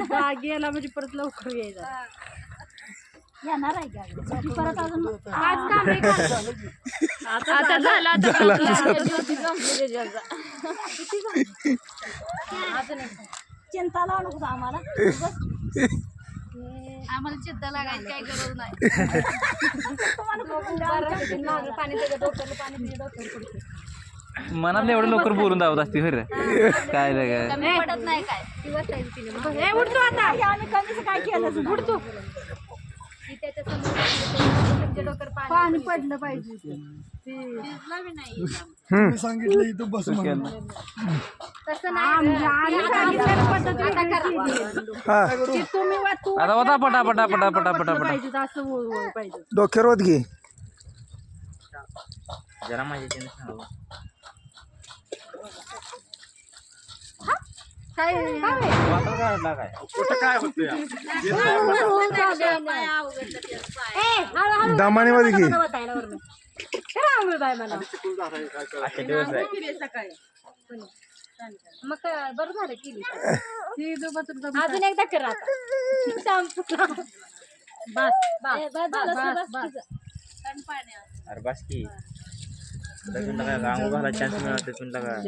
जा गेला म्हणजे परत लवकर यायचा येणार आहे का? परत अजून आज काम आहे का? आता झालं आता अजून एक. चिंता लावू नको आम्हाला. आम्हाला चिंता लागायची काही गरज नाही. पाणी पाणी. मनातलं एवढं लवकर बोलून दावत असते खरं काय रे काय कमी पडत नाही काय? ती बसायची तिने. मागं. ए, उठ तू आता. हे आम्ही कमीच काय केलं? उठ तू. ती. त्याच्यासमोर तुमच्या डोक्यावर पाणी पाणी पडलं पाहिजे. भिजला बी नाही मी सांगितलं इथं बस म्हणून. तसं नाही गं. आम्ही ती सांगितलेलं आता पद्धत आता वेगळी करा. केली. हा. की तुम्ही वा- तू आता होता पटा पटा पटा पटा पटा पटा पाहिजे असं वळ- वळ पाहिजे. डोक्यावर होत घे. जरा माझ्या काय. दामाने मध्ये घे. मग बरं झालं केली अजून एकदा कर आता. बस बस बस बस अरे बस की. तुला काय अंगू घाला चान्स मिळाला तुला काय